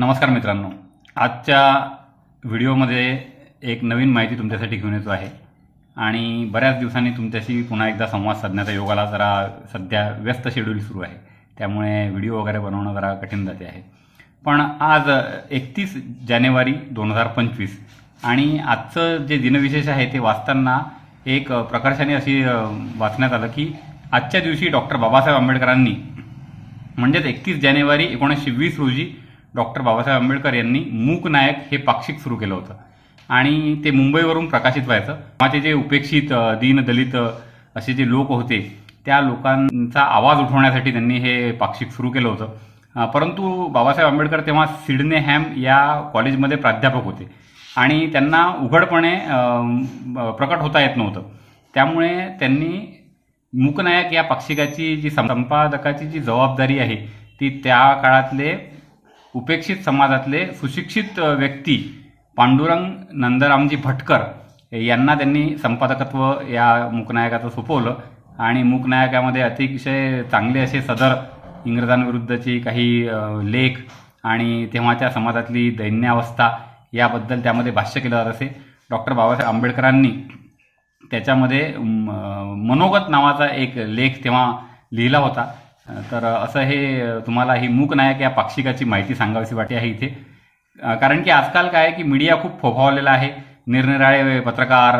नमस्कार मित्रांनो. आजच्या व्हिडिओमध्ये एक नवीन माहिती तुमच्यासाठी घेऊन येतो आहे. आणि बऱ्याच दिवसांनी तुमच्याशी पुन्हा एकदा संवाद साधण्याचा योगाला जरा सध्या व्यस्त शेड्यूल सुरू आहे. त्यामुळे व्हिडिओ वगैरे बनवणं जरा कठीण जाते आहे. पण आज एकतीस जानेवारी दोन हजार पंचवीस आणि आजचं जे दिनविशेष आहे ते वाचताना एक प्रकर्षाने अशी वाचण्यात आलं की आजच्या दिवशी डॉक्टर बाबासाहेब आंबेडकरांनी म्हणजेच एकतीस जानेवारी एकोणीसशे वीस रोजी डॉक्टर बाबासाहेब आंबेडकर यांनी मूक नायक हे पाक्षिक सुरू केलं होतं. आणि ते मुंबईवरून प्रकाशित व्हायचं. माझे जे उपेक्षित दीन दलित असे जे लोक होते त्या लोकांचा आवाज उठवण्यासाठी त्यांनी हे पाक्षिक सुरू केलं होतं. परंतु बाबासाहेब आंबेडकर तेव्हा सिडने हॅम या कॉलेजमध्ये प्राध्यापक होते. आणि त्यांना उघडपणे प्रकट होता येत नव्हतं. त्यामुळे त्यांनी मूकनायक या पाक्षिकाची जी संपादकाची जी जबाबदारी आहे ती त्या काळातले उपेक्षित समाजातले सुशिक्षित व्यक्ती पांडुरंग नंदरामजी भटकर यांना त्यांनी संपादकत्व या मूकनायकाचं सोपवलं. आणि मूकनायकामध्ये अतिशय चांगले असे सदर इंग्रजांविरुद्धची काही लेख आणि तेव्हाच्या समाजातली दैन्यावस्था याबद्दल त्यामध्ये भाष्य केलं जात असे. डॉक्टर बाबासाहेब आंबेडकरांनी त्याच्यामध्ये म, मनोगत नावाचा एक लेख तेव्हा लिहिला होता. तर असं हे तुम्हाला ही मूक नायक या पाक्षिकाची माहिती सांगावीशी वाटते आहे इथे. कारण की आजकाल काय आहे की मीडिया खूप फोफावलेला आहे. निरनिराळे पत्रकार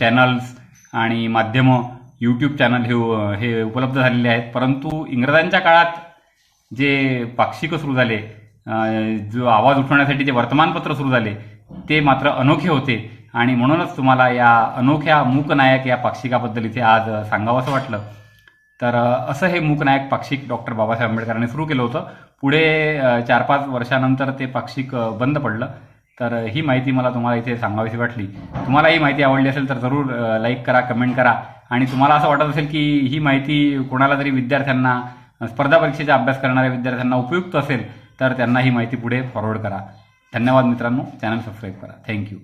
चॅनल्स आणि माध्यमं यूट्यूब चॅनल हे हे उपलब्ध झालेले आहेत. परंतु इंग्रजांच्या काळात जे पाक्षिकं सुरू झाले जो आवाज उठवण्यासाठी जे वर्तमानपत्र सुरू झाले ते मात्र अनोखे होते. आणि म्हणूनच तुम्हाला या अनोख्या मूकनायक या पाक्षिकाबद्दल इथे आज सांगावंसं वाटलं. तर असं हे मूकनायक पाक्षिक डॉक्टर बाबासाहेब आंबेडकरांनी सुरू केलं होतं. पुढे चार पाच वर्षानंतर ते पाक्षिक बंद पडलं. तर ही माहिती मला तुम्हाला इथे सांगावीशी वाटली. तुम्हाला ही माहिती आवडली असेल तर जरूर लाईक करा कमेंट करा. आणि तुम्हाला असं वाटत असेल की ही माहिती कोणाला तरी विद्यार्थ्यांना स्पर्धा परीक्षेचा अभ्यास करणाऱ्या विद्यार्थ्यांना उपयुक्त असेल तर त्यांना ही माहिती पुढे फॉरवर्ड करा. धन्यवाद मित्रांनो. चॅनल सबस्क्राईब करा. थँक्यू